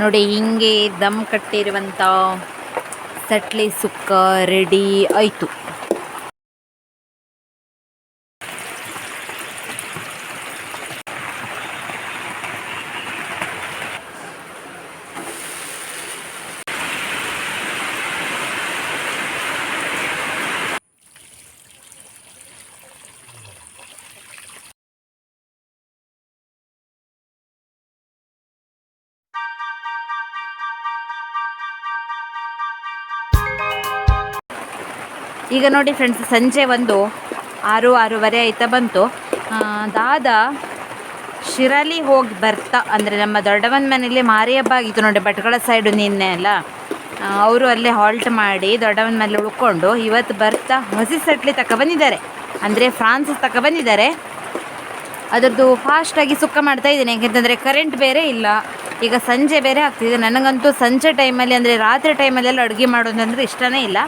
ನೋಡಿ ಹಿಂಗೆ ದಮ್ ಕಟ್ಟಿರುವಂಥ ಸಟ್ಲಿ ಸುಕ್ಕ ರೆಡಿ ಆಯಿತು. ಈಗ ನೋಡಿ ಫ್ರೆಂಡ್ಸ್ ಸಂಜೆ ಒಂದು ಆರು, ಆರೂವರೆ ಆಯ್ತಾ ಬಂತು. ದಾದ ಶಿರಾಲಿ ಹೋಗಿ ಬರ್ತಾ, ಅಂದರೆ ನಮ್ಮ ದೊಡ್ಡವನ ಮನೇಲಿ ಮಾರಿ ಹಬ್ಬ ಆಗಿತ್ತು ನೋಡಿ, ಭಟ್ಕಳ ಸೈಡು ನಿನ್ನೆ ಅಲ್ಲ. ಅವರು ಅಲ್ಲೇ ಹಾಲ್ಟ್ ಮಾಡಿ ದೊಡ್ಡವನ ಮನೇಲಿ ಉಳ್ಕೊಂಡು ಇವತ್ತು ಬರ್ತಾ ಹೊಸಿ ಸಟ್ಲಿ ತಗೊಬಂದಿದ್ದಾರೆ ಅಂದರೆ ಫ್ರಾನ್ಸ್ ತಗೊಬಂದಿದ್ದಾರೆ ಅದರದ್ದು ಫಾಸ್ಟಾಗಿ ಸುಕ್ಕ ಮಾಡ್ತಾ ಇದ್ದೀನಿ, ಯಾಕೆಂತಂದರೆ ಕರೆಂಟ್ ಬೇರೆ ಇಲ್ಲ. ಈಗ ಸಂಜೆ ಬೇರೆ ಆಗ್ತಿದೆ. ನನಗಂತೂ ಸಂಜೆ ಟೈಮಲ್ಲಿ ಅಂದರೆ ರಾತ್ರಿ ಟೈಮಲ್ಲೆಲ್ಲ ಅಡುಗೆ ಮಾಡೋದಂದ್ರೆ ಇಷ್ಟನೇ ಇಲ್ಲ.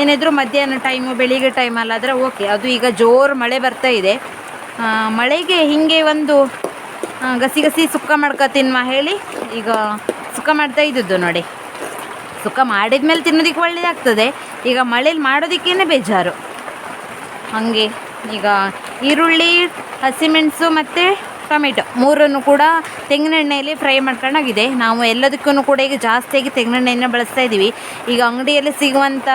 ಏನಿದ್ರು ಮಧ್ಯಾಹ್ನ ಟೈಮು ಬೆಳಿಗ್ಗೆ ಟೈಮಲ್ಲಾದರೆ ಓಕೆ ಅದು ಈಗ ಜೋರು ಮಳೆ ಬರ್ತಾ ಇದೆ. ಮಳೆಗೆ ಹೀಗೆ ಒಂದು ಗಸಿ ಗಸಿ ಸುಕ್ಕ ಮಾಡ್ಕೊ ಮಾ ಹೇಳಿ. ಈಗ ಸುಕ್ಕ ಮಾಡ್ತಾ ಇದ್ದದ್ದು ನೋಡಿ. ಸುಕ್ಕ ಮಾಡಿದ ಮೇಲೆ ತಿನ್ನೋದಕ್ಕೆ ಒಳ್ಳೆಯದಾಗ್ತದೆ ಈಗ ಮಳೇಲಿ ಮಾಡೋದಕ್ಕೇ ಬೇಜಾರು. ಹಾಗೆ ಈಗ ಈರುಳ್ಳಿ ಹಸಿಮೆಣಸು ಮತ್ತು ಟೊಮೆಟೊ ಮೂರನ್ನು ಕೂಡ ತೆಂಗಿನೆಣ್ಣೆಯಲ್ಲಿ ಫ್ರೈ ಮಾಡ್ಕೊಂಡಾಗಿದೆ. ನಾವು ಎಲ್ಲದಕ್ಕೂ ಕೂಡ ಈಗ ಜಾಸ್ತಿಯಾಗಿ ತೆಂಗಿನೆಣ್ಣೆಯನ್ನು ಬಳಸ್ತಾ ಇದ್ದೀವಿ ಈಗ ಅಂಗಡಿಯಲ್ಲಿ ಸಿಗುವಂಥ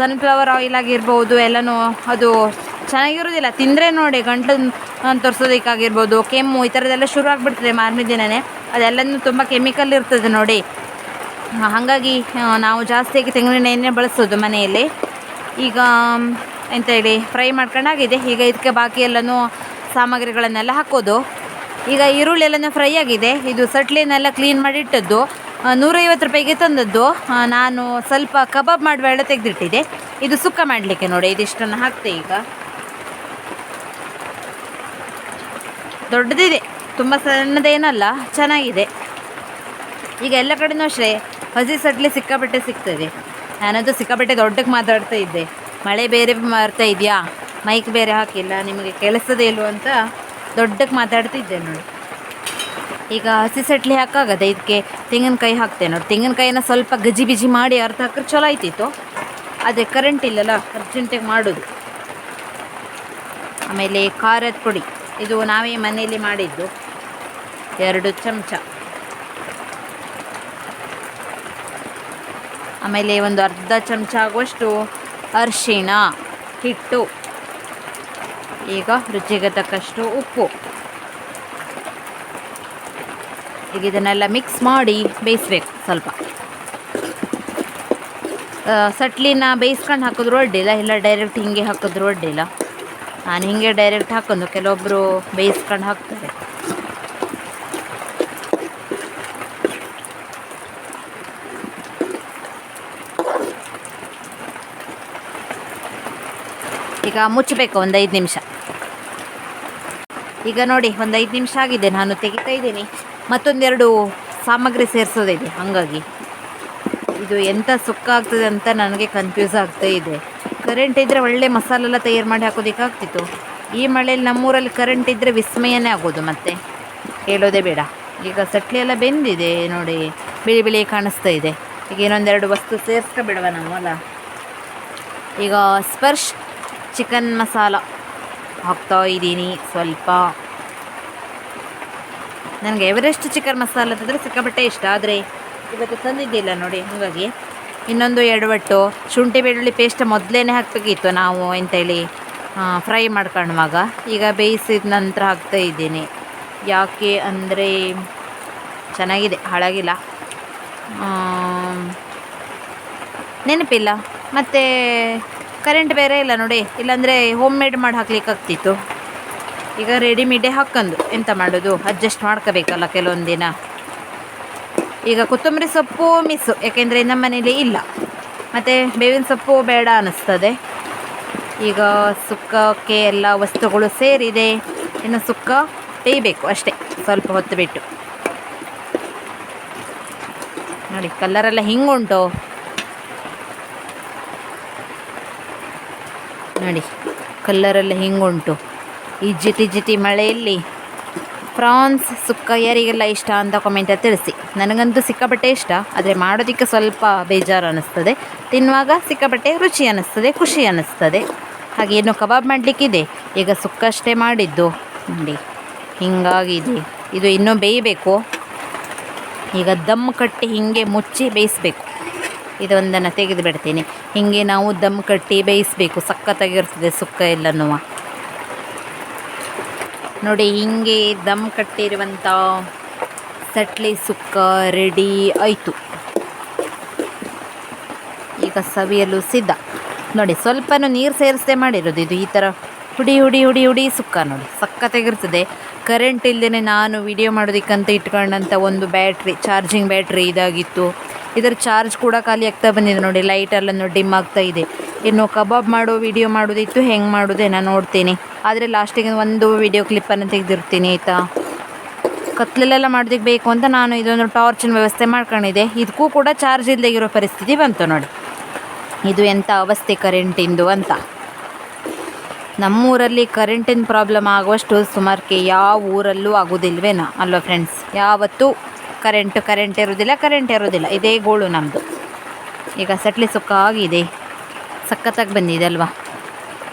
ಸನ್ಫ್ಲವರ್ ಆಯಿಲ್ ಆಗಿರ್ಬೋದು, ಎಲ್ಲನೂ ಅದು ಚೆನ್ನಾಗಿರೋದಿಲ್ಲ. ತಿಂದರೆ ನೋಡಿ, ಗಂಟಲು ತೋರಿಸೋದಕ್ಕಾಗಿರ್ಬೋದು, ಕೆಮ್ಮು ಈ ಥರದ್ದೆಲ್ಲ ಶುರು ಆಗಿಬಿಡ್ತದೆ ಮಾರನೇ ದಿನವೇ ಅದೆಲ್ಲನೂ ತುಂಬ ಕೆಮಿಕಲ್ ಇರ್ತದೆ ನೋಡಿ. ಹಾಗಾಗಿ ನಾವು ಜಾಸ್ತಿಯಾಗಿ ತೆಂಗಿನೆಣ್ಣೆಯನ್ನೇ ಬಳಸೋದು ಮನೆಯಲ್ಲಿ. ಈಗ, ಎಂತ ಹೇಳಿ ಫ್ರೈ ಮಾಡ್ಕೊಂಡಾಗಿದೆ. ಈಗ ಇದಕ್ಕೆ ಬಾಕಿ ಎಲ್ಲನೂ ಸಾಮಗ್ರಿಗಳನ್ನೆಲ್ಲ ಹಾಕೋದು. ಈಗ ಈರುಳ್ಳಿ ಎಲ್ಲನೂ ಫ್ರೈ ಆಗಿದೆ. ಇದು ಸಟ್ಲಿನೆಲ್ಲ ಕ್ಲೀನ್ ಮಾಡಿ ಇಟ್ಟದ್ದು. ನೂರೈವತ್ತು ರೂಪಾಯಿಗೆ ತಂದದ್ದು. ನಾನು ಸ್ವಲ್ಪ ಕಬಾಬ್ ಮಾಡುವ ಎಲ್ಲ ತೆಗೆದಿಟ್ಟಿದೆ. ಇದು ಸುಕ್ಕ ಮಾಡಲಿಕ್ಕೆ ನೋಡಿ, ಇದಿಷ್ಟನ್ನು ಹಾಕ್ತೆ ಈಗ. ದೊಡ್ಡದಿದೆ, ತುಂಬ ಸಣ್ಣದೇನಲ್ಲ, ಚೆನ್ನಾಗಿದೆ. ಈಗ ಎಲ್ಲ ಕಡೆನೂ ಅಷ್ಟೇ, ಹಸಿ ಸಟ್ಲಿ ಸಿಕ್ಕಾಪಟ್ಟೆ ಸಿಗ್ತದೆ. ನಾನದು ಸಿಕ್ಕಾಪಟ್ಟೆ ದೊಡ್ಡಕ್ಕೆ ಮಾತಾಡ್ತಾ ಇದ್ದೆ. ಮಳೆ ಬೇರೆ ಮಾಡ್ತಾ ಇದೆಯಾ? ಮೈಕ್ ಬೇರೆ ಹಾಕಿಲ್ಲ, ನಿಮಗೆ ಕೆಲಸದೇ ಇಲ್ವಂತ ದೊಡ್ಡಕ್ಕೆ ಮಾತಾಡ್ತಿದ್ದೆ ನೋಡಿ. ಈಗ ಹಸಿ ಸಟ್ಲಿ ಹಾಕಾಗದೆ ಇದಕ್ಕೆ ತೆಂಗಿನಕಾಯಿ ಹಾಕ್ತೆ ನೋಡಿ. ತೆಂಗಿನಕಾಯಿನ ಸ್ವಲ್ಪ ಗಜಿ ಬಿಜಿ ಮಾಡಿ ಅರ್ಧ ಹಾಕ್ರೆ ಚಲೋ ಆಯ್ತಿತ್ತು. ಅದೇ ಕರೆಂಟ್ ಇಲ್ಲಲ್ಲ ಅರ್ಜೆಂಟಿಗೆ ಮಾಡೋದು. ಆಮೇಲೆ ಖಾರದ ಪುಡಿ. ಇದು ನಾವೇ ಮನೆಯಲ್ಲಿ ಮಾಡಿದ್ದು. ಎರಡು ಚಮಚ. ಆಮೇಲೆ ಒಂದು ಅರ್ಧ ಚಮಚ ಆಗುವಷ್ಟು ಅರಿಶಿಣ, ಹಿಟ್ಟು. ಈಗ ರುಚಿಗೆ ತಕ್ಕಷ್ಟು ಉಪ್ಪು. ಈಗ ಇದನ್ನೆಲ್ಲ ಮಿಕ್ಸ್ ಮಾಡಿ ಬೇಯಿಸ್ಬೇಕು ಸ್ವಲ್ಪ. ಸಟ್ಲಿನ ಬೇಯಿಸ್ಕೊಂಡು ಹಾಕಿದ್ರು ಅಡ್ಡಿಲ್ಲ ಇಲ್ಲ ಡೈರೆಕ್ಟ್ ಹಿಂಗೆ ಹಾಕಿದ್ರು ಅಡ್ಡಿಲ್ಲ ನಾನು ಹಿಂಗೆ ಡೈರೆಕ್ಟ್ ಹಾಕೊಂಡು ಕೆಲವೊಬ್ಬರು ಬೇಯಿಸ್ಕೊಂಡು ಹಾಕ್ತಾರೆ. ಈಗ ಮುಚ್ಚಬೇಕು ಒಂದು ಐದು ನಿಮಿಷ. ಈಗ ನೋಡಿ, ಒಂದು ಐದು ನಿಮಿಷ ಆಗಿದೆ, ನಾನು ತೆಗಿತಾ ಇದ್ದೀನಿ. ಮತ್ತೊಂದೆರಡು ಸಾಮಗ್ರಿ ಸೇರಿಸೋದಿದೆ, ಹಾಗಾಗಿ. ಇದು ಎಂಥ ಸುಕ್ಕ ಆಗ್ತದೆ ಅಂತ ನನಗೆ ಕನ್ಫ್ಯೂಸ್ ಆಗ್ತಾ ಇದೆ. ಕರೆಂಟ್ ಇದ್ದರೆ ಒಳ್ಳೆ ಮಸಾಲೆಲ್ಲ ತಯಾರು ಮಾಡಿ ಹಾಕೋದಕ್ಕಾಗ್ತಿತ್ತು ಈ ಮಳೆಯಲ್ಲಿ ನಮ್ಮೂರಲ್ಲಿ ಕರೆಂಟ್ ಇದ್ದರೆ ವಿಸ್ಮಯನೇ ಆಗೋದು ಮತ್ತೆ. ಹೇಳೋದೇ ಬೇಡ. ಈಗ ಸಟ್ಲಿ ಎಲ್ಲ ಬೆಂದಿದೆ, ನೋಡಿ, ಬಿಳಿ ಬಿಳಿ ಕಾಣಿಸ್ತಾ ಇದೆ. ಈಗ ಇನ್ನೊಂದೆರಡು ವಸ್ತು ಸೇರಿಸ್ಕೊಬಿಡುವ ನಾವು ಅಲ್ಲ ಈಗ ಸ್ಪರ್ಶ್ ಚಿಕನ್ ಮಸಾಲ. ಹಾಕ್ತಾ ಇದ್ದೀನಿ ಸ್ವಲ್ಪ ನನಗೆ ಎವರೆಸ್ಟ್ ಚಿಕನ್ ಮಸಾಲ ಅಂತಂದರೆ ಸಿಕ್ಕಾಪಟ್ಟೆ ಇಷ್ಟ. ಆದರೆ ಇವತ್ತು ತಂದಿದ್ದಿಲ್ಲ ನೋಡಿ, ಹಾಗಾಗಿ ಇನ್ನೊಂದು ಎಡವಟ್ಟು ಶುಂಠಿ ಬೆಳ್ಳುಳ್ಳಿ ಪೇಸ್ಟ್ ಮೊದಲೇ ಹಾಕಬೇಕಿತ್ತು ನಾವು ಎಂಥೇಳಿ ಫ್ರೈ ಮಾಡ್ಕೊಳ್ಳುವಾಗ ಈಗ ಬೇಯಿಸಿದ ನಂತರ ಹಾಕ್ತಾ ಇದ್ದೀನಿ. ಯಾಕೆ ಅಂದರೆ ಚೆನ್ನಾಗಿದೆ, ಹಾಳಾಗಿಲ್ಲ. ನೆನಪಿಲ್ಲ. ಮತ್ತು ಕರೆಂಟ್ ಬೇರೆ ಇಲ್ಲ ನೋಡಿ. ಇಲ್ಲಾಂದರೆ ಹೋಮ್ ಮೇಡ್ ಮಾಡಿ ಹಾಕ್ಲಿಕ್ಕೆ ಆಗ್ತಿತ್ತು. ಈಗ ರೆಡಿಮೇಡೇ ಹಾಕ್ಕಂದು ಎಂತ ಮಾಡೋದು? ಅಡ್ಜಸ್ಟ್ ಮಾಡ್ಕೋಬೇಕಲ್ಲ ಕೆಲವೊಂದು ದಿನ ಈಗ ಕೊತ್ತಂಬರಿ ಸೊಪ್ಪು ಮಿಸ್ಸು ಯಾಕೆಂದರೆ ನಮ್ಮ ಮನೇಲಿ ಇಲ್ಲ. ಮತ್ತು ಬೇವಿನ ಸೊಪ್ಪು ಬೇಡ ಅನ್ನಿಸ್ತದೆ. ಈಗ ಸುಕ್ಕಕ್ಕೆ ಎಲ್ಲ ವಸ್ತುಗಳು ಸೇರಿದೆ. ಇನ್ನು ಸುಕ್ಕ ಬೇಯಬೇಕು ಅಷ್ಟೇ, ಸ್ವಲ್ಪ ಹೊತ್ತು ಬಿಟ್ಟು. ನೋಡಿ ಕಲ್ಲರೆಲ್ಲ ಹಿಂಗುಂಟು? ನೋಡಿ, ಕಲ್ಲರೆಲ್ಲ ಹಿಂಗುಂಟು. ಈ ಜಿಟಿ ಜಿಟಿ ಮಳೆಯಲ್ಲಿ ಪ್ರಾನ್ಸ್ ಸುಕ್ಕ ಯಾರಿಗೆಲ್ಲ ಇಷ್ಟ ಅಂತ ಕಮೆಂಟ ತಿಳಿಸಿ. ನನಗಂತೂ ಸಿಕ್ಕಾಪಟ್ಟೆ ಇಷ್ಟ, ಆದರೆ ಮಾಡೋದಕ್ಕೆ ಸ್ವಲ್ಪ ಬೇಜಾರು ಅನ್ನಿಸ್ತದೆ ತಿನ್ನುವಾಗ ಸಿಕ್ಕಾಪಟ್ಟೆ ರುಚಿ ಅನ್ನಿಸ್ತದೆ ಖುಷಿ ಅನ್ನಿಸ್ತದೆ ಹಾಗೆ ಏನು ಕಬಾಬ್ ಮಾಡಲಿಕ್ಕಿದೆ. ಈಗ ಸುಕ್ಕಷ್ಟೇ ಮಾಡಿದ್ದು. ನೋಡಿ, ಹಿಂಗಾಗಿದೆ. ಇದು ಇನ್ನೂ ಬೇಯಬೇಕು. ಈಗ ದಮ್ ಕಟ್ಟಿ ಹೀಗೆ ಮುಚ್ಚಿ ಬೇಯಿಸ್ಬೇಕು. ಇದೊಂದನ್ನು ತೆಗೆದು ಬಿಡ್ತೀನಿ ಹೀಗೆ ನಾವು ದಮ್ ಕಟ್ಟಿ ಬೇಯಿಸಬೇಕು. ಸಖತ್ತಾಗಿರ್ತದೆ ಸುಕ್ಕ ಎಲ್ಲನೂ. ನೋಡಿ, ಹೀಗೆ ದಮ್ ಕಟ್ಟಿರುವಂಥ ಸಟ್ಲಿ ಸುಕ್ಕ ರೆಡಿ ಆಯಿತು. ಈಗ ಸವಿಯಲು ಸಿದ್ಧ. ನೋಡಿ, ಸ್ವಲ್ಪನೂ ನೀರು ಸೇರಿಸದೆ ಮಾಡಿರೋದು ಇದು ಈ ಥರ ಹುಡಿ ಹುಡಿ ಹುಡಿ ಹುಡಿ ಸುಕ್ಕ ನೋಡಿ. ಸಕ್ಕತ್ತಾಗಿರ್ತದೆ ಕರೆಂಟ್ ಇಲ್ಲದೇ ನಾನು ವಿಡಿಯೋ ಮಾಡೋದಕ್ಕಂತ ಇಟ್ಕೊಂಡಂಥ ಒಂದು ಬ್ಯಾಟ್ರಿ, ಚಾರ್ಜಿಂಗ್ ಬ್ಯಾಟ್ರಿ ಇದಾಗಿತ್ತು. ಇದರ ಚಾರ್ಜ್ ಕೂಡ ಖಾಲಿ ಆಗ್ತಾ ಬಂದಿದೆ ನೋಡಿ ಲೈಟ್ ಎಲ್ಲ ಡಿಮ್ ಆಗ್ತಾ ಇದೆ. ಇನ್ನು ಕಬಾಬ್ ಮಾಡೋ ವಿಡಿಯೋ ಮಾಡೋದಿತ್ತು ಹೆಂಗೆ ಮಾಡೋದೇ ನಾನು ನೋಡ್ತೀನಿ. ಆದರೆ ಲಾಸ್ಟಿಗೆ ಒಂದು ವಿಡಿಯೋ ಕ್ಲಿಪ್ಪನ್ನು ತೆಗೆದಿರ್ತೀನಿ, ಆಯಿತಾ? ಕತ್ಲಲ್ಲೆಲ್ಲ ಮಾಡೋದಕ್ಕೆ ಬೇಕು ಅಂತ ನಾನು ಇದೊಂದು ಟಾರ್ಚಿನ ವ್ಯವಸ್ಥೆ ಮಾಡ್ಕೊಂಡಿದ್ದೆ. ಇದಕ್ಕೂ ಕೂಡ ಚಾರ್ಜ್ ಇಲ್ಲದೆ ಇರೋ ಪರಿಸ್ಥಿತಿ ಬಂತು ನೋಡಿ. ಇದು ಎಂಥ ಅವಸ್ಥೆ ಕರೆಂಟಿಂದು ಅಂತ. ನಮ್ಮೂರಲ್ಲಿ ಕರೆಂಟಿನ ಪ್ರಾಬ್ಲಮ್ ಆಗುವಷ್ಟು ಸುಮಾರಕ್ಕೆ ಯಾವ ಊರಲ್ಲೂ ಆಗೋದಿಲ್ವೇನಾ? ಅಲ್ವಾ ಫ್ರೆಂಡ್ಸ್ ಯಾವತ್ತೂ ಕರೆಂಟ್ ಕರೆಂಟ್ ಇರೋದಿಲ್ಲ ಕರೆಂಟ್ ಇರೋದಿಲ್ಲ ಇದೇ ಗೋಳು ನಮ್ಮದು ಈಗ ಸಟ್ಲಿ ಸುಕ್ಕ ಆಗಿದೆ ಸಖತ್ತಾಗಿ ಬಂದಿದೆ ಅಲ್ವಾ?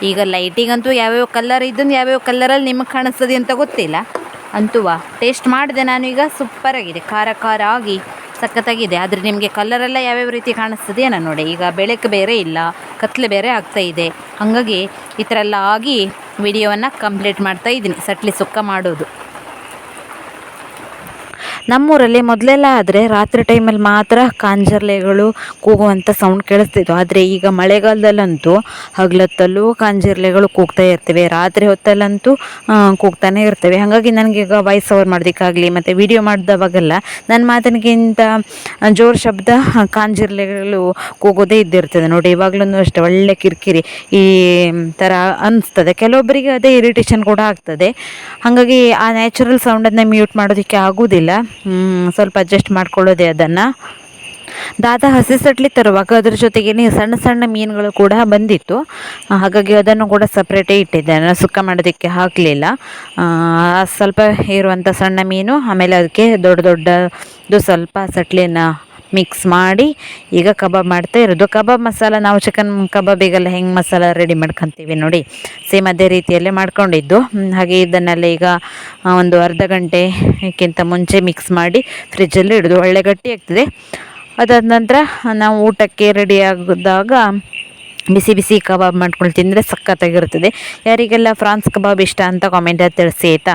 ಈಗ ಲೈಟಿಗಂತೂ ಯಾವ್ಯಾವ ಕಲರ್ ಇದ್ದನ್ನು ಯಾವ್ಯಾವ ಕಲರಲ್ಲಿ ನಿಮಗೆ ಕಾಣಿಸ್ತದೆ ಅಂತ ಗೊತ್ತಿಲ್ಲ. ಅಂತೂ ಟೇಸ್ಟ್ ಮಾಡಿದೆ ನಾನು ಈಗ ಸೂಪರಾಗಿದೆ ಖಾರ ಖಾರ ಆಗಿ ಸಖತ್ತಾಗಿದೆ. ಆದರೆ ನಿಮಗೆ ಕಲ್ಲರೆಲ್ಲ ಯಾವ್ಯಾವ ರೀತಿ ಕಾಣಿಸ್ತದೆ ಏನೋ ನೋಡಿ. ಈಗ ಬೆಳಕು ಬೇರೆ ಇಲ್ಲ, ಕತ್ಲೆ ಬೇರೆ ಆಗ್ತಾ ಇದೆ. ಹಾಗಾಗಿ ಈ ಥರ ಎಲ್ಲ ಆಗಿ ವಿಡಿಯೋವನ್ನು ಕಂಪ್ಲೀಟ್ ಮಾಡ್ತಾ ಇದ್ದೀನಿ. ಸಟ್ಲಿ ಸುಕ್ಕ ಮಾಡೋದು. ನಮ್ಮೂರಲ್ಲಿ ಮೊದಲೆಲ್ಲ ಆದರೆ ರಾತ್ರಿ ಟೈಮಲ್ಲಿ ಮಾತ್ರ ಕಾಂಜರ್ಲೆಗಳು ಕೂಗುವಂಥ ಸೌಂಡ್ ಕೇಳಿಸ್ತಿದ್ವು. ಆದರೆ ಈಗ ಮಳೆಗಾಲದಲ್ಲಂತೂ ಹಗಲತ್ತಲ್ಲೂ ಕಾಂಜರ್ಲೆಗಳು ಕೂಗ್ತಾ ಇರ್ತವೆ. ರಾತ್ರಿ ಹೊತ್ತಲ್ಲಂತೂ ಕೂಗ್ತಾನೆ ಇರ್ತವೆ. ಹಾಗಾಗಿ ನನಗೀಗ ವಾಯ್ಸ್ ಓವರ್ ಮಾಡೋದಕ್ಕಾಗಲಿ. ಮತ್ತು ವಿಡಿಯೋ ಮಾಡಿದವಾಗೆಲ್ಲ ನನ್ನ ಮಾತನಿಗಿಂತ ಜೋರು ಶಬ್ದ ಕಾಂಜಿರ್ಲೆಗಳು ಕೂಗೋದೇ ಇದ್ದಿರ್ತದೆ. ನೋಡಿ ಇವಾಗಲೂ ಅಷ್ಟೇ ಒಳ್ಳೆ ಕಿರಿಕಿರಿ ಈ ಥರ ಅನಿಸ್ತದೆ. ಕೆಲವೊಬ್ಬರಿಗೆ ಅದೇ ಇರಿಟೇಷನ್ ಕೂಡ ಆಗ್ತದೆ. ಹಾಗಾಗಿ ಆ ನ್ಯಾಚುರಲ್ ಸೌಂಡನ್ನು ಮ್ಯೂಟ್ ಮಾಡೋದಕ್ಕೆ ಆಗೋದಿಲ್ಲ. ಸ್ವಲ್ಪ ಅಡ್ಜಸ್ಟ್ ಮಾಡ್ಕೊಳ್ಳೋದೆ ಅದನ್ನು. ದಾದ ಹಸಿ ಸಟ್ಲಿ ತರುವಾಗ ಅದ್ರ ಜೊತೆಗೆ ಸಣ್ಣ ಸಣ್ಣ ಮೀನುಗಳು ಕೂಡ ಬಂದಿತ್ತು. ಹಾಗಾಗಿ ಅದನ್ನು ಕೂಡ ಸಪ್ರೇಟೇ ಇಟ್ಟಿದ್ದೆ. ನಾನು ಸುಕ್ಕ ಮಾಡೋದಕ್ಕೆ ಹಾಕಲಿಲ್ಲ. ಸ್ವಲ್ಪ ಇರುವಂಥ ಸಣ್ಣ ಮೀನು, ಆಮೇಲೆ ಅದಕ್ಕೆ ದೊಡ್ಡ ದೊಡ್ಡದು ಸ್ವಲ್ಪ ಸಟ್ಲಿನ ಮಿಕ್ಸ್ ಮಾಡಿ ಈಗ ಕಬಾಬ್ ಮಾಡ್ತಾ ಇರೋದು. ಕಬಾಬ್ ಮಸಾಲ ನಾವು ಚಿಕನ್ ಕಬಾಬಿಗೆಲ್ಲ ಹೆಂಗೆ ಮಸಾಲ ರೆಡಿ ಮಾಡ್ಕೊತೀವಿ ನೋಡಿ. ಸೇಮ್ ಅದೇ ರೀತಿಯಲ್ಲೇ ಮಾಡ್ಕೊಂಡಿದ್ದು. ಹಾಗೆ ಇದನ್ನೆಲ್ಲ ಈಗ ಒಂದು ಅರ್ಧ ಗಂಟೆಕ್ಕಿಂತ ಮುಂಚೆ ಮಿಕ್ಸ್ ಮಾಡಿ ಫ್ರಿಜ್ಜಲ್ಲಿ ಇಡೋದು. ಒಳ್ಳೆ ಗಟ್ಟಿ ಆಗ್ತದೆ. ಅದಾದ ನಂತರ ನಾವು ಊಟಕ್ಕೆ ರೆಡಿ ಬಿಸಿ ಬಿಸಿ ಕಬಾಬ್ ಮಾಡ್ಕೊಂಡು ತಿಂದರೆ ಸಖತ್ತಾಗಿರುತ್ತದೆ. ಯಾರಿಗೆಲ್ಲ ಫ್ರಾನ್ಸ್ ಕಬಾಬ್ ಇಷ್ಟ ಅಂತ ಕಾಮೆಂಟಲ್ಲಿ ತಿಳಿಸಿ, ಆಯಿತಾ?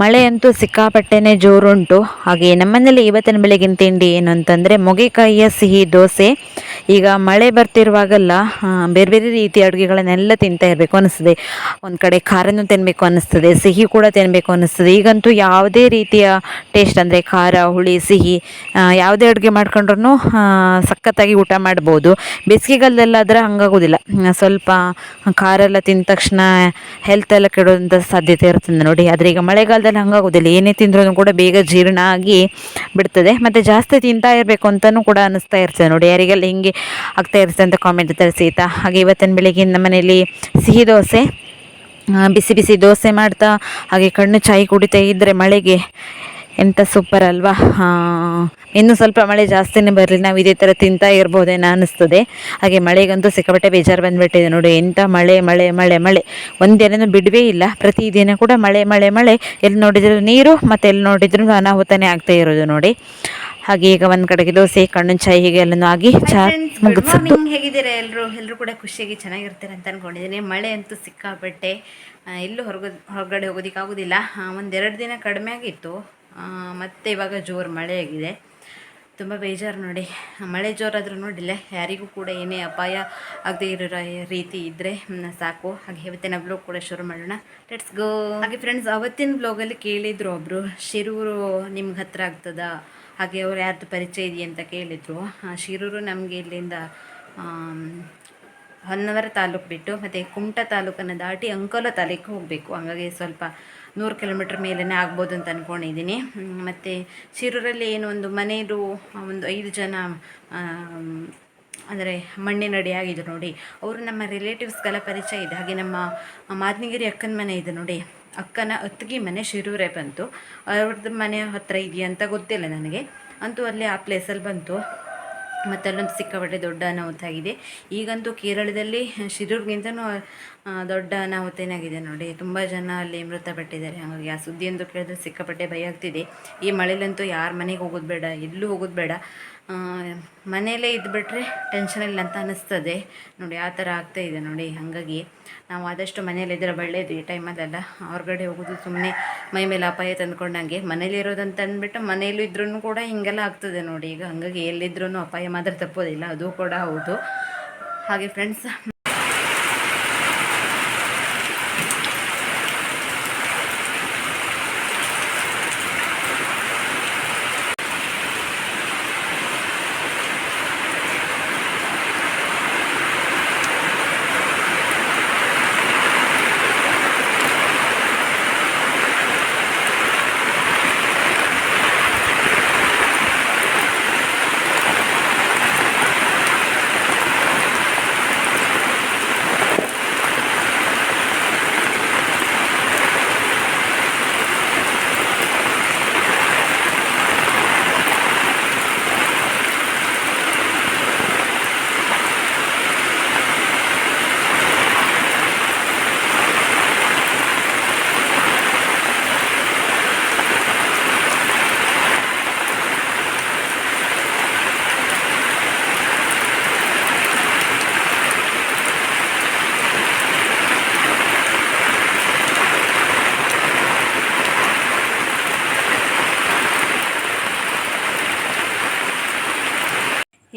ಮಳೆ ಅಂತೂ ಸಿಕ್ಕಾಪಟ್ಟೆನೇ ಜೋರುಂಟು. ಹಾಗೆ ನಮ್ಮನೇಲಿ ಇವತ್ತಿನ ಬೆಳಗಿನ ತಿಂಡಿ ಏನು ಅಂತಂದರೆ ಮೊಗೆಕಾಯಿಯ ಸಿಹಿ ದೋಸೆ. ಈಗ ಮಳೆ ಬರ್ತಿರುವಾಗೆಲ್ಲ ಬೇರೆ ಬೇರೆ ರೀತಿಯ ಅಡುಗೆಗಳನ್ನೆಲ್ಲ ತಿಂತಾ ಇರಬೇಕು ಅನ್ನಿಸ್ತದೆ ಒಂದು ಕಡೆ ಖಾರನೂ ತಿನ್ನಬೇಕು ಅನ್ನಿಸ್ತದೆ ಸಿಹಿ ಕೂಡ ತಿನ್ನಬೇಕು ಅನ್ನಿಸ್ತದೆ ಈಗಂತೂ ಯಾವುದೇ ರೀತಿಯ ಟೇಸ್ಟ್ ಅಂದರೆ ಖಾರ, ಹುಳಿ, ಸಿಹಿ ಯಾವುದೇ ಅಡುಗೆ ಮಾಡ್ಕೊಂಡ್ರೂ ಸಖತ್ತಾಗಿ ಊಟ ಮಾಡ್ಬೋದು. ಬೇಸಿಗೆಗಾಲದಲ್ಲಾದರೆ ಹಂಗಾಗೋದಿಲ್ಲ. ಸ್ವಲ್ಪ ಖಾರ ಎಲ್ಲ ತಿಂದ ತಕ್ಷಣ ಹೆಲ್ತ್ ಎಲ್ಲ ಕೆಡುವಂಥ ಸಾಧ್ಯತೆ ಇರ್ತದೆ ನೋಡಿ. ಆದರೆ ಈಗ ಮಳೆಗಾಲದಲ್ಲಿ ಹಂಗಾಗೋದಿಲ್ಲ. ಏನೇ ತಿಂದ್ರೂ ಕೂಡ ಬೇಗ ಜೀರ್ಣ ಆಗಿ ಬಿಡ್ತದೆ. ಮತ್ತು ಜಾಸ್ತಿ ತಿಂತಾ ಇರಬೇಕು ಅಂತಲೂ ಕೂಡ ಅನ್ನಿಸ್ತಾ ಇರ್ತದೆ ನೋಡಿ. ಯಾರಿಗೆಲ್ಲ ಹಿಂಗೆ ಆಗ್ತಾ ಇರ್ತದೆ ಅಂತ ಕಾಮೆಂಟ್ ಇರ್ತಾರೆ ಸೀತಾ ಹಾಗೆ ಇವತ್ತಿನ ಬೆಳಿಗ್ಗೆ ನಮ್ಮ ಮನೇಲಿ ಸಿಹಿ ದೋಸೆ ಬಿಸಿ ಬಿಸಿ ದೋಸೆ ಮಾಡ್ತಾ, ಹಾಗೆ ಕಣ್ಣು ಚಾಯಿ ಕುಡಿತಾ ಇದ್ದರೆ ಮಳೆಗೆ ಎಂಥ ಸೂಪರ್ ಅಲ್ವಾ? ಹಾಂ. ಇನ್ನೂ ಸ್ವಲ್ಪ ಮಳೆ ಜಾಸ್ತಿನೇ ಬರಲಿ ನಾವು ಇದೇ ಥರ ತಿಂತಾ ಇರ್ಬೋದೇನೋ ಅನ್ನಿಸ್ತದೆ ಹಾಗೆ ಮಳೆಗಂತೂ ಸಿಕ್ಕಾಪಟ್ಟೆ ಬೇಜಾರು ಬಂದುಬಿಟ್ಟಿದೆ ನೋಡಿ ಎಂಥ ಮಳೆ ಮಳೆ ಮಳೆ ಮಳೆ. ಒಂದೇನೇನೂ ಬಿಡವೇ ಇಲ್ಲ. ಪ್ರತಿದಿನ ಕೂಡ ಮಳೆ ಮಳೆ ಮಳೆ. ಎಲ್ಲಿ ನೋಡಿದ್ರು ನೀರು ಮತ್ತು ಎಲ್ಲಿ ನೋಡಿದ್ರು ಅನಾಹುತನೇ ಆಗ್ತಾ ಇರೋದು ನೋಡಿ. ಹಾಗೆ ಈಗ ಒಂದು ಕಡೆಗೆ ದೋಸೆ ಕಣ್ಣು ಚಾಯ್ ಹೀಗೆ ಎಲ್ಲನೂ ಆಗಿ ಚಾ ಮುಗಿಸಿದ್ದು ಹೇಗಿದ್ದೀರಾ ಎಲ್ಲರೂ ಎಲ್ಲರೂ ಕೂಡ ಖುಷಿಯಾಗಿ ಚೆನ್ನಾಗಿರ್ತಾರೆ ಅಂತ ಅಂದ್ಕೊಂಡಿದ್ದೀನಿ ಮಳೆ ಅಂತೂ ಸಿಕ್ಕಾಪಟ್ಟೆ ಎಲ್ಲೂ ಹೊರಗ ಹೊರಗಡೆ ಹೋಗೋದಕ್ಕಾಗೋದಿಲ್ಲ. ಒಂದೆರಡು ದಿನ ಕಡಿಮೆ ಆಗಿತ್ತು. ಮತ್ತೆ ಇವಾಗ ಜೋರು ಮಳೆ ಆಗಿದೆ. ತುಂಬ ಬೇಜಾರು ನೋಡಿ. ಮಳೆ ಜೋರಾದರೂ ನೋಡಿಲ್ಲ ಯಾರಿಗೂ ಕೂಡ ಏನೇ ಅಪಾಯ ಆಗದೆ ಇರೋ ರೀತಿ ಇದ್ದರೆ ಸಾಕು. ಹಾಗೆ ಇವತ್ತಿನ ಬ್ಲೋಗ್ ಕೂಡ ಶುರು ಮಾಡೋಣ. ಲೆಟ್ಸ್ ಗೋ ಹಾಗೆ ಫ್ರೆಂಡ್ಸ್ ಅವತ್ತಿನ ಬ್ಲೋಗಲ್ಲಿ ಕೇಳಿದರು ಒಬ್ಬರು ಶಿರೂರು ನಿಮ್ಗೆ ಹತ್ರ ಆಗ್ತದಾ? ಹಾಗೆ ಅವ್ರು ಯಾರ್ದು ಪರಿಚಯ ಇದೆಯಾ ಅಂತ ಕೇಳಿದರು. ಶಿರೂರು ನಮಗೆ ಇಲ್ಲಿಂದ ಹೊನ್ನವರ ತಾಲೂಕು ಬಿಟ್ಟು, ಮತ್ತು ಕುಮಟಾ ತಾಲೂಕನ್ನು ದಾಟಿ ಅಂಕೋಲ ತಾಲೂಕು ಹೋಗಬೇಕು. ಹಾಗಾಗಿ ಸ್ವಲ್ಪ ನೂರು ಕಿಲೋಮೀಟ್ರ್ ಮೇಲೇ ಆಗ್ಬೋದು ಅಂತ ಅಂದ್ಕೊಂಡಿದ್ದೀನಿ ಮತ್ತು ಶಿರೂರಲ್ಲಿ ಏನು ಒಂದು ಮನೆಯದು ಒಂದು ಐದು ಜನ ಅಂದರೆ ಮಣ್ಣಿನಡಿ ಆಗಿದ್ರು ನೋಡಿ. ಅವರು ನಮ್ಮ ರಿಲೇಟಿವ್ಸ್ಗೆಲ್ಲ ಪರಿಚಯ ಇದೆ. ಹಾಗೆ ನಮ್ಮ ಮಾದನಗಿರಿ ಅಕ್ಕನ ಮನೆ ಇದೆ ನೋಡಿ. ಅಕ್ಕನ ಅತ್ತಿಗೆ ಮನೆ ಶಿರೂರೇ ಬಂತು. ಅವ್ರದ್ದು ಮನೆ ಹತ್ತಿರ ಇದೆಯಾ ಅಂತ ಗೊತ್ತಿಲ್ಲ ನನಗೆ. ಅಂತೂ ಅಲ್ಲಿ ಆ ಪ್ಲೇಸಲ್ಲಿ ಬಂತು. ಮತ್ತು ಅಲ್ಲೊಂದು ಸಿಕ್ಕಾಪಟ್ಟೆ ದೊಡ್ಡ ಅನಾಹುತ ಆಗಿದೆ. ಈಗಂತೂ ಕೇರಳದಲ್ಲಿ ಶಿರೂರ್ಗಿಂತನೂ ದೊಡ್ಡ ಅನಾಹುತ ಏನಾಗಿದೆ ನೋಡಿ. ತುಂಬ ಜನ ಅಲ್ಲಿ ಮೃತಪಟ್ಟಿದ್ದಾರೆ. ಹಾಗಾಗಿ ಆ ಸುದ್ದಿ ಅಂತ ಕೇಳಿದ್ರೆ ಸಿಕ್ಕಾಪಟ್ಟೆ ಭಯ ಆಗ್ತಿದೆ. ಈ ಮಳೆಯಲ್ಲಂತೂ ಯಾರ ಮನೆಗೆ ಹೋಗೋದು ಬೇಡ, ಎಲ್ಲೂ ಹೋಗೋದು ಬೇಡ. ಮನೆಯಲ್ಲೇ ಇದ್ದುಬಿಟ್ರೆ ಟೆನ್ಷನಲ್ಲಿ ಅಂತ ಅನ್ನಿಸ್ತದೆ ನೋಡಿ, ಆ ಥರ ಆಗ್ತಾಯಿದೆ ನೋಡಿ. ಹಾಗಾಗಿ ನಾವು ಆದಷ್ಟು ಮನೇಲಿದ್ದರೆ ಒಳ್ಳೆಯದು ಈ ಟೈಮಲ್ಲೆಲ್ಲ ಹೊರಗಡೆ ಹೋಗೋದು ಸುಮ್ಮನೆ ಮೈ ಮೇಲೆ ಅಪಾಯ ತಂದ್ಕೊಂಡಂಗೆ ಮನೇಲಿ ಇರೋದಂತ ಅಂದ್ಬಿಟ್ಟು ಮನೇಲೂ ಇದ್ರೂ ಕೂಡ ಹಿಂಗೆಲ್ಲ ಆಗ್ತದೆ ನೋಡಿ. ಈಗ ಹಾಗಾಗಿ ಎಲ್ಲಿದ್ರೂ ಅಪಾಯ ಮಾತ್ರ ತಪ್ಪೋದಿಲ್ಲ, ಅದು ಕೂಡ ಹೌದು. ಹಾಗೆ ಫ್ರೆಂಡ್ಸ್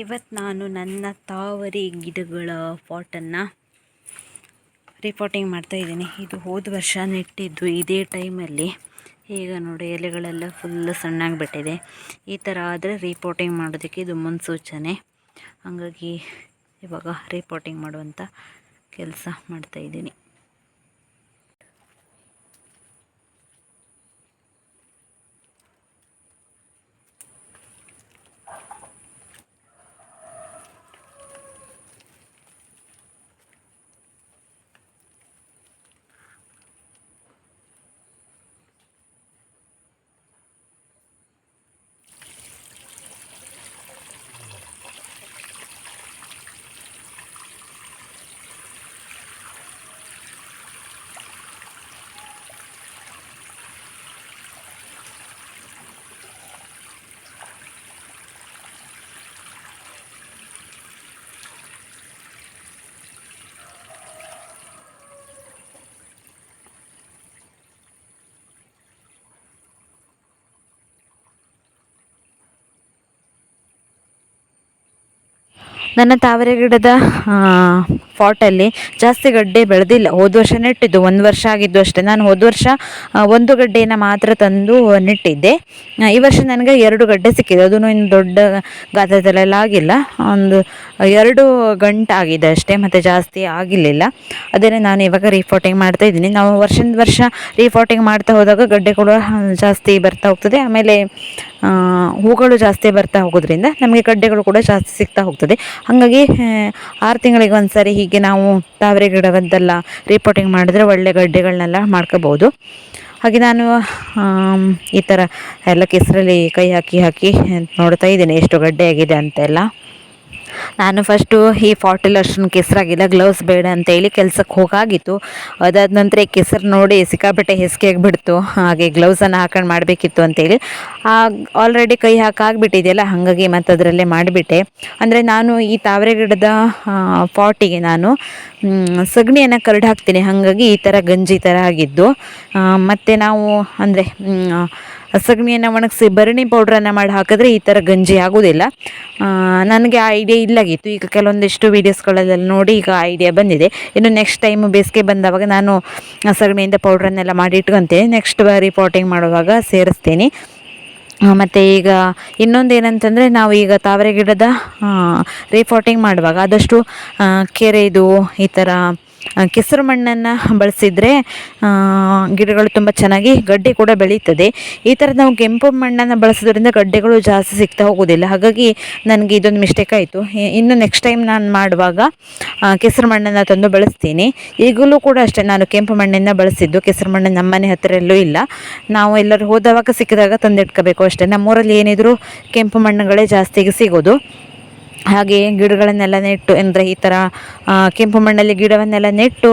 ಇವತ್ತು ನಾನು ನನ್ನ ತಾವರಿ ಗಿಡಗಳ ಪಾಟನ್ನು ರಿಪೋರ್ಟಿಂಗ್ ಮಾಡ್ತಾಯಿದ್ದೀನಿ ಇದು ಹೋದ ವರ್ಷ ನೆಟ್ಟಿದ್ದು ಇದೇ ಟೈಮಲ್ಲಿ ಈಗ ನೋಡಿ, ಎಲೆಗಳೆಲ್ಲ ಫುಲ್ಲು ಸಣ್ಣಾಗಿಬಿಟ್ಟಿದೆ. ಈ ಥರ ಆದರೆ ರಿಪೋರ್ಟಿಂಗ್ ಮಾಡೋದಕ್ಕೆ ಇದು ಮುನ್ಸೂಚನೆ. ಹಾಗಾಗಿ ಇವಾಗ ರಿಪೋರ್ಟಿಂಗ್ ಮಾಡುವಂಥ ಕೆಲಸ ಮಾಡ್ತಾಯಿದ್ದೀನಿ ನನ್ನ ತಾವರೆ ಗಿಡದ ಪಾಟಲ್ಲಿ ಜಾಸ್ತಿ ಗಡ್ಡೆ ಬೆಳೆದಿಲ್ಲ. ಹೋದ ವರ್ಷ ನೆಟ್ಟಿದ್ದು, ಒಂದು ವರ್ಷ ಆಗಿದ್ದು ಅಷ್ಟೇ. ನಾನು ಹೋದ ವರ್ಷ ಒಂದು ಗಡ್ಡೆಯನ್ನು ಮಾತ್ರ ತಂದು ನೆಟ್ಟಿದ್ದೆ. ಈ ವರ್ಷ ನನಗೆ ಎರಡು ಗಡ್ಡೆ ಸಿಕ್ಕಿದೆ. ಅದೂ ಇನ್ನು ದೊಡ್ಡ ಗಾತ್ರದಲ್ಲೆಲ್ಲ ಆಗಿಲ್ಲ. ಒಂದು, ಎರಡು ಆಗಿದೆ ಅಷ್ಟೇ, ಮತ್ತು ಜಾಸ್ತಿ ಆಗಿರಲಿಲ್ಲ. ಅದನ್ನೇ ನಾನು ಇವಾಗ ರೀಫೋಟಿಂಗ್ ಮಾಡ್ತಾ ಇದ್ದೀನಿ. ನಾವು ವರ್ಷದ ವರ್ಷ ರೀಫೋಟಿಂಗ್ ಮಾಡ್ತಾ ಹೋದಾಗ ಗಡ್ಡೆ ಕೂಡ ಜಾಸ್ತಿ ಬರ್ತಾ ಹೋಗ್ತದೆ. ಆಮೇಲೆ ಹೂಗಳು ಜಾಸ್ತಿ ಬರ್ತಾ ಹೋಗೋದ್ರಿಂದ ನಮಗೆ ಗಡ್ಡೆಗಳು ಕೂಡ ಜಾಸ್ತಿ ಸಿಗ್ತಾ ಹೋಗ್ತದೆ. ಹಾಗಾಗಿ ಆರು ತಿಂಗಳಿಗೆ ಒಂದು ಸಾರಿ ಹೀಗೆ ನಾವು ತಾವರೆ ಗಿಡವದ್ದೆಲ್ಲ ರಿಪೋರ್ಟಿಂಗ್ ಮಾಡಿದ್ರೆ ಒಳ್ಳೆ ಗಡ್ಡೆಗಳನ್ನೆಲ್ಲ ಮಾಡ್ಕೋಬೋದು ಹಾಗೆ ನಾನು ಈ ಥರ ಎಲ್ಲ ಕೆಸರಲ್ಲಿ ಕೈ ಹಾಕಿ ಹಾಕಿ ನೋಡ್ತಾ ಇದ್ದೀನಿ, ಎಷ್ಟು ಗಡ್ಡೆ ಆಗಿದೆ ಅಂತೆಲ್ಲ. ನಾನು ಫಸ್ಟು ಈ ಫಾರ್ಟಿಲ್ ಅಷ್ಟೊಂದು ಕೆಸರಾಗಿಲ್ಲ ಗ್ಲೌಸ್ ಬೇಡ ಅಂತೇಳಿ ಕೆಲ್ಸಕ್ಕೆ ಹೋಗಾಗಿತ್ತು. ಅದಾದ ನಂತರ ಈ ಕೆಸರು ನೋಡಿ ಸಿಕ್ಕಾಪಟ್ಟೆ ಹೆಸಿಗೆ ಆಗಿಬಿಡ್ತು. ಹಾಗೆ ಗ್ಲೌಸನ್ನು ಹಾಕೊಂಡು ಮಾಡಬೇಕಿತ್ತು ಅಂತೇಳಿ ಆಲ್ರೆಡಿ ಕೈ ಹಾಕಾಗ್ಬಿಟ್ಟಿದೆಯಲ್ಲ ಹಾಗಾಗಿ ಮತ್ತು ಅದರಲ್ಲೇ ಮಾಡಿಬಿಟ್ಟೆ. ಅಂದರೆ ನಾನು ಈ ತಾವರೆ ಗಿಡದ ಪಾಟಿಗೆ ನಾನು ಸಗಣಿಯನ್ನು ಕರಡು ಹಾಕ್ತೀನಿ. ಹಾಗಾಗಿ ಈ ಥರ ಗಂಜಿ ಥರ ಆಗಿದ್ದು. ಮತ್ತು ನಾವು, ಅಂದರೆ ಸಗಣಿಯನ್ನು ಒಣಗಿಸಿ ಭರಣಿ ಪೌಡ್ರನ್ನು ಮಾಡಿ ಹಾಕಿದ್ರೆ ಈ ಥರ ಗಂಜಿ ಆಗೋದಿಲ್ಲ. ನನಗೆ ಆ ಐಡಿಯಾ ಇಲ್ಲಾಗಿತ್ತು. ಈಗ ಕೆಲವೊಂದಿಷ್ಟು ವೀಡಿಯೋಸ್ಗಳಲ್ಲೆಲ್ಲ ನೋಡಿ ಈಗ ಐಡಿಯಾ ಬಂದಿದೆ. ಇನ್ನು ನೆಕ್ಸ್ಟ್ ಟೈಮ್ ಬೇಸಿಗೆ ಬಂದವಾಗ ನಾನು ಸಗಣಿಯಿಂದ ಪೌಡ್ರನ್ನೆಲ್ಲ ಮಾಡಿ ಇಟ್ಕೊತೀನಿ. ನೆಕ್ಸ್ಟ್ ಬಾರಿ ರಿಪೋರ್ಟಿಂಗ್ ಮಾಡುವಾಗ ಸೇರಿಸ್ತೀನಿ. ಮತ್ತು ಈಗ ಇನ್ನೊಂದು ಏನಂತಂದರೆ ನಾವು ಈಗ ತಾವರೆ ಗಿಡದ ರಿಪೋರ್ಟಿಂಗ್ ಮಾಡುವಾಗ ಆದಷ್ಟು ಕೆರೆದು ಈ ಥರ ಕೆಸರು ಮಣ್ಣನ್ನು ಬಳಸಿದರೆ ಗಿಡಗಳು ತುಂಬ ಚೆನ್ನಾಗಿ ಗಡ್ಡೆ ಕೂಡ ಬೆಳೀತದೆ. ಈ ಥರ ನಾವು ಕೆಂಪು ಮಣ್ಣನ್ನು ಬಳಸೋದ್ರಿಂದ ಗಡ್ಡೆಗಳು ಜಾಸ್ತಿ ಸಿಗ್ತಾ ಹೋಗೋದಿಲ್ಲ. ಹಾಗಾಗಿ ನನಗೆ ಇದೊಂದು ಮಿಸ್ಟೇಕ್ ಆಯಿತು. ಇನ್ನು ನೆಕ್ಸ್ಟ್ ಟೈಮ್ ನಾನು ಮಾಡುವಾಗ ಕೆಸರು ಮಣ್ಣನ್ನು ತಂದು ಬಳಸ್ತೀನಿ. ಈಗಲೂ ಕೂಡ ಅಷ್ಟೇ ನಾನು ಕೆಂಪು ಮಣ್ಣನ್ನು ಬಳಸಿದ್ದು. ಕೆಸರು ಮಣ್ಣು ನಮ್ಮನೆ ಹತ್ತಿರ ಎಲ್ಲೂ ಇಲ್ಲ. ನಾವು ಎಲ್ಲರೂ ಹೋದವಾಗ ಸಿಕ್ಕಿದಾಗ ತಂದಿಟ್ಕೋಬೇಕು ಅಷ್ಟೇ. ನಮ್ಮೂರಲ್ಲಿ ಏನಿದ್ರು ಕೆಂಪು ಮಣ್ಣುಗಳೇ ಜಾಸ್ತಿಗೆ ಸಿಗೋದು. ಹಾಗೆ ಗಿಡಗಳನ್ನೆಲ್ಲ ನೆಟ್ಟು, ಅಂದರೆ ಈ ಥರ ಕೆಂಪು ಮಣ್ಣಲ್ಲಿ ಗಿಡವನ್ನೆಲ್ಲ ನೆಟ್ಟು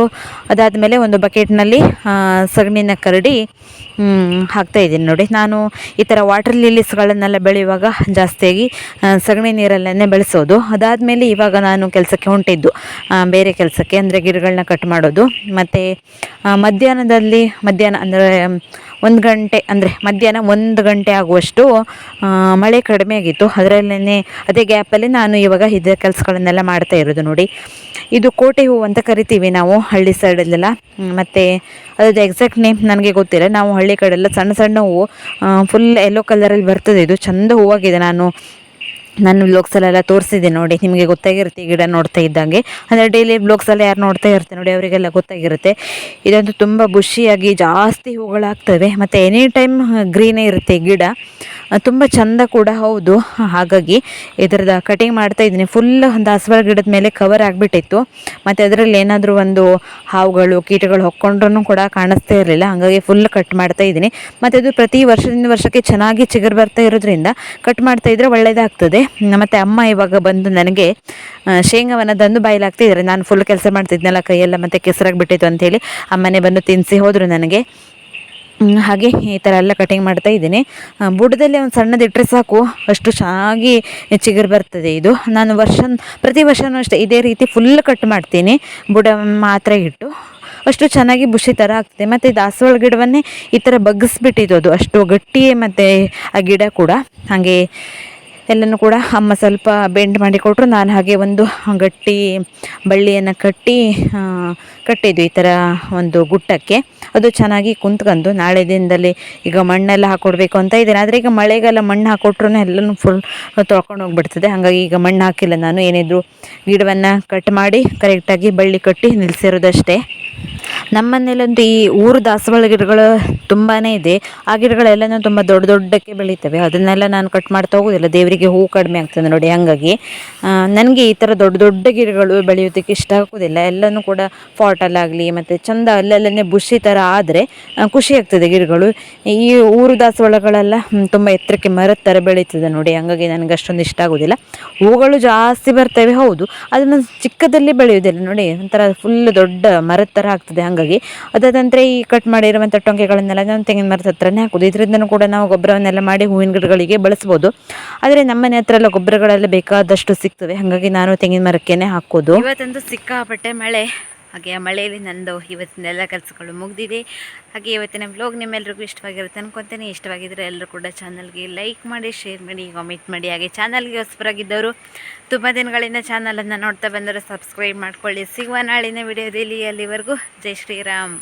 ಅದಾದ ಮೇಲೆ ಒಂದು ಬಕೆಟ್ನಲ್ಲಿ ಸಗಣಿನ ಕರಡಿ ಹಾಕ್ತಾ ಇದ್ದೀನಿ ನೋಡಿ. ನಾನು ಈ ಥರ ವಾಟರ್ ಲಿಲೀಸ್ಗಳನ್ನೆಲ್ಲ ಬೆಳೆಯುವಾಗ ಜಾಸ್ತಿಯಾಗಿ ಸಗಣಿ ನೀರಲ್ಲೇ ಬೆಳೆಸೋದು. ಅದಾದಮೇಲೆ ಇವಾಗ ನಾನು ಕೆಲಸಕ್ಕೆ ಹೊಂಟಿದ್ದು ಬೇರೆ ಕೆಲಸಕ್ಕೆ, ಅಂದರೆ ಗಿಡಗಳನ್ನ ಕಟ್ ಮಾಡೋದು. ಮತ್ತು ಮಧ್ಯಾಹ್ನದಲ್ಲಿ, ಮಧ್ಯಾಹ್ನ, ಅಂದರೆ ಒಂದು ಗಂಟೆ, ಅಂದರೆ ಮಧ್ಯಾಹ್ನ ಒಂದು ಗಂಟೆ ಆಗುವಷ್ಟು ಮಳೆ ಕಡಿಮೆ ಆಗಿತ್ತು. ಅದರಲ್ಲೇ ಅದೇ ಗ್ಯಾಪಲ್ಲಿ ನಾನು ಇವಾಗ ಇದೇ ಕೆಲಸಗಳನ್ನೆಲ್ಲ ಮಾಡ್ತಾ ಇರೋದು ನೋಡಿ. ಇದು ಕೋಟೆ ಹೂವು ಅಂತ ಕರಿತೀವಿ ನಾವು, ಹಳ್ಳಿ ಸೈಡಲ್ಲೆಲ್ಲ ಮತ್ತು ಅದ್ರದ್ದು ಎಕ್ಸಾಕ್ಟ್ ನೇಮ್ ನನಗೆ ಗೊತ್ತಿಲ್ಲ. ನಾವು ಹಳ್ಳಿ ಕಡೆಲ್ಲ ಸಣ್ಣ ಸಣ್ಣ ಹೂವು ಫುಲ್ ಯೆಲ್ಲೋ ಕಲರಲ್ಲಿ ಬರ್ತದೆ. ಇದು ಚಂದ ಹೂವಾಗಿದೆ. ನಾನು ನಾನು ಬ್ಲಾಗ್ಸಲ್ಲೆಲ್ಲ ತೋರಿಸಿದೆ ನೋಡಿ, ನಿಮಗೆ ಗೊತ್ತಾಗಿರುತ್ತೆ ಈ ಗಿಡ ನೋಡ್ತಾ ಇದ್ದಂಗೆ. ಅಂದರೆ ಡೈಲಿ ಬ್ಲಾಗ್ಸಲ್ಲಿ ಯಾರು ನೋಡ್ತಾ ಇರ್ತಾರೆ ನೋಡಿ, ಅವರಿಗೆಲ್ಲ ಗೊತ್ತಾಗಿರುತ್ತೆ. ಇದಂತೂ ತುಂಬ ಬುಷಿಯಾಗಿ ಜಾಸ್ತಿ ಹೂಗಳಾಗ್ತವೆ. ಮತ್ತು ಎನಿ ಟೈಮ್ ಗ್ರೀನೇ ಇರುತ್ತೆ ಗಿಡ ತುಂಬ ಚಂದ ಕೂಡ ಹೌದು. ಹಾಗಾಗಿ ಇದರದ ಕಟಿಂಗ್ ಮಾಡ್ತಾ ಇದ್ದೀನಿ. ಫುಲ್ ದಾಸವಾಳ ಗಿಡದ ಮೇಲೆ ಕವರ್ ಆಗಿಬಿಟ್ಟಿತ್ತು. ಮತ್ತು ಅದರಲ್ಲಿ ಏನಾದರೂ ಒಂದು ಹಾವುಗಳು, ಕೀಟಗಳು ಹೊಕ್ಕೊಂಡ್ರೂ ಕೂಡ ಕಾಣಿಸ್ತಾ ಇರಲಿಲ್ಲ. ಹಾಗಾಗಿ ಫುಲ್ ಕಟ್ ಮಾಡ್ತಾ ಇದ್ದೀನಿ. ಮತ್ತು ಅದು ಪ್ರತಿ ವರ್ಷದಿಂದ ವರ್ಷಕ್ಕೆ ಚೆನ್ನಾಗಿ ಚಿಗುರು ಬರ್ತಾ ಇರೋದ್ರಿಂದ ಕಟ್ ಮಾಡ್ತಾ ಇದ್ದರೆ ಒಳ್ಳೆಯದಾಗ್ತದೆ ಮತ್ತು ಅಮ್ಮ ಇವಾಗ ಬಂದು ನನಗೆ ಶೇಂಗವನ್ನು ತಂದು ಬಾಯ್ಲಾಗ್ತಿದ್ದಾರೆ ನಾನು ಫುಲ್ ಕೆಲಸ ಮಾಡ್ತಿದ್ನಲ್ಲ, ಕೈಯೆಲ್ಲ ಮತ್ತು ಕೆಸರಾಗಿ ಬಿಟ್ಟಿತ್ತು ಅಂಥೇಳಿ ಅಮ್ಮನೇ ಬಂದು ತಿನ್ನಿಸಿ ಹೋದರು ನನಗೆ. ಹಾಗೆ ಈ ಥರ ಎಲ್ಲ ಕಟಿಂಗ್ ಮಾಡ್ತಾ ಇದ್ದೀನಿ. ಬುಡದಲ್ಲಿ ಒಂದು ಸಣ್ಣದಿಟ್ಟರೆ ಸಾಕು. ಅಷ್ಟು ಚೆನ್ನಾಗಿ ಚಿಗುರು ಬರ್ತದೆ ಇದು. ನಾನು ವರ್ಷ ಪ್ರತಿ ವರ್ಷವೂ ಅಷ್ಟೇ ಇದೇ ರೀತಿ ಫುಲ್ ಕಟ್ ಮಾಡ್ತೀನಿ. ಬುಡ ಮಾತ್ರ ಇಟ್ಟು ಅಷ್ಟು ಚೆನ್ನಾಗಿ ಬುಷಿ ಥರ ಆಗ್ತದೆ. ಮತ್ತು ದಾಸವಾಳ ಗಿಡವನ್ನೇ ಈ ಥರ ಬಗ್ಗಿಸ್ಬಿಟ್ಟಿದ್ದು ಅದು. ಅಷ್ಟು ಗಟ್ಟಿಯೇ ಮತ್ತು ಆ ಗಿಡ ಕೂಡ. ಹಾಗೆ ಎಲ್ಲನೂ ಕೂಡ ಅಮ್ಮ ಸ್ವಲ್ಪ ಬೆಂಡ್ ಮಾಡಿ ಕೊಟ್ಟರು ನಾನು ಹಾಗೆ ಒಂದು ಗಟ್ಟಿ ಬಳ್ಳಿಯನ್ನು ಕಟ್ಟಿ ಕಟ್ಟಿದ್ವಿ ಈ ಥರ ಒಂದು ಗುಟ್ಟಕ್ಕೆ. ಅದು ಚೆನ್ನಾಗಿ ಕುಂತ್ಕೊಂಡು ನಾಳೆ ದಿನದಲ್ಲಿ ಈಗ ಮಣ್ಣೆಲ್ಲ ಹಾಕ್ಕೊಡ್ಬೇಕು ಅಂತ ಇದ್ದೇನೆ. ಆದರೆ ಈಗ ಮಳೆಗಾಲ ಮಣ್ಣು ಹಾಕೊಟ್ರು ಎಲ್ಲನೂ ಫುಲ್ ತೊಳ್ಕೊಂಡು ಹೋಗ್ಬಿಡ್ತದೆ. ಹಾಗಾಗಿ ಈಗ ಮಣ್ಣು ಹಾಕಿಲ್ಲ ನಾನು. ಏನಿದ್ರು ಗಿಡವನ್ನು ಕಟ್ ಮಾಡಿ ಕರೆಕ್ಟಾಗಿ ಬಳ್ಳಿ ಕಟ್ಟಿ ನಿಲ್ಲಿಸಿರೋದಷ್ಟೇ ನಮ್ಮನೇಲಂತೂ ಈ ಊರು ದಾಸವಾಳ ಗಿಡಗಳು ತುಂಬಾ ಇದೆ. ಆ ಗಿಡಗಳೆಲ್ಲನೂ ತುಂಬ ದೊಡ್ಡ ದೊಡ್ಡಕ್ಕೆ ಬೆಳೀತವೆ. ಅದನ್ನೆಲ್ಲ ನಾನು ಕಟ್ ಮಾಡ್ತಾ ಹೋಗೋದಿಲ್ಲ. ದೇವರಿಗೆ ಹೂವು ಕಡಿಮೆ ಆಗ್ತದೆ ನೋಡಿ ಹಾಗಾಗಿ. ನನಗೆ ಈ ಥರ ದೊಡ್ಡ ದೊಡ್ಡ ಗಿಡಗಳು ಬೆಳೆಯೋದಕ್ಕೆ ಇಷ್ಟ ಆಗೋದಿಲ್ಲ. ಎಲ್ಲನೂ ಕೂಡ ಫಾಟಲ್ಲಾಗಲಿ ಮತ್ತು ಚಂದ ಅಲ್ಲಲ್ಲೇ ಬುಷಿ ಥರ ಆದರೆ ಖುಷಿ ಆಗ್ತದೆ ಗಿಡಗಳು. ಈ ಊರು ದಾಸವಾಳಗಳೆಲ್ಲ ತುಂಬ ಎತ್ತರಕ್ಕೆ ಮರದ ಥರ ಬೆಳೀತದೆ ನೋಡಿ ಹಂಗಾಗಿ ನನಗೆ ಅಷ್ಟೊಂದು ಇಷ್ಟ ಆಗೋದಿಲ್ಲ. ಹೂಗಳು ಜಾಸ್ತಿ ಬರ್ತವೆ ಹೌದು. ಅದನ್ನು ಚಿಕ್ಕದಲ್ಲಿ ಬೆಳೆಯೋದಿಲ್ಲ ನೋಡಿ. ಒಂಥರ ಫುಲ್ ದೊಡ್ಡ ಮರದ ಥರ ಆಗ್ತದೆ ಹಾಗಾಗಿ. ಅದಾದ ನಂತರ ಈ ಕಟ್ ಮಾಡಿರುವಂಥ ಟೊಂಗೆಗಳನ್ನೆಲ್ಲ ನಾವು ತೆಂಗಿನ ಮರದ ಹತ್ರನೇ ಹಾಕೋದು. ಇದರಿಂದನೂ ಕೂಡ ನಾವು ಗೊಬ್ಬರವನ್ನೆಲ್ಲ ಮಾಡಿ ಹೂವಿನ ಗಿಡಗಳಿಗೆ ಬಳಸ್ಬೋದು. ಆದರೆ ನಮ್ಮನೆ ಹತ್ರ ಎಲ್ಲ ಗೊಬ್ಬರಗಳೆಲ್ಲ ಬೇಕಾದಷ್ಟು ಸಿಗ್ತದೆ ಹಾಗಾಗಿ ನಾನು ತೆಂಗಿನ ಮರಕ್ಕೇನೆ ಹಾಕೋದು. ಇವತ್ತಂತೂ ಸಿಕ್ಕಾಪಟ್ಟೆ ಮಳೆ. ಹಾಗೆ ಆ ಮಳೆಯಲ್ಲಿ ನಂದು ಇವತ್ತಿನ ಎಲ್ಲ ಕೆಲಸಗಳು ಮುಗಿದಿದೆ. ಹಾಗೆ ಇವತ್ತಿನ ಬ್ಲಾಗ್ ನಿಮ್ಮೆಲ್ಲರಿಗೂ ಇಷ್ಟವಾಗಿರುತ್ತೆ ಅನ್ಕೊತೇನೆ. ಇಷ್ಟವಾಗಿದ್ದರೆ ಎಲ್ಲರೂ ಕೂಡ ಚಾನಲ್ಗೆ ಲೈಕ್ ಮಾಡಿ ಶೇರ್ ಮಾಡಿ ಕಾಮೆಂಟ್ ಮಾಡಿ. ಹಾಗೆ ಚಾನಲ್ಗೆ ಹೊಸಬರಾಗಿದ್ದವರು ತುಂಬ ದಿನಗಳಿಂದ ಚಾನಲನ್ನು ನೋಡ್ತಾ ಬಂದರೆ ಸಬ್ಸ್ಕ್ರೈಬ್ ಮಾಡ್ಕೊಳ್ಳಿ. ಸಿಗುವ ನಾಳಿನ ವಿಡಿಯೋದಲ್ಲಿ ಅಲ್ಲಿವರೆಗೂ. ಜೈ ಶ್ರೀರಾಮ್.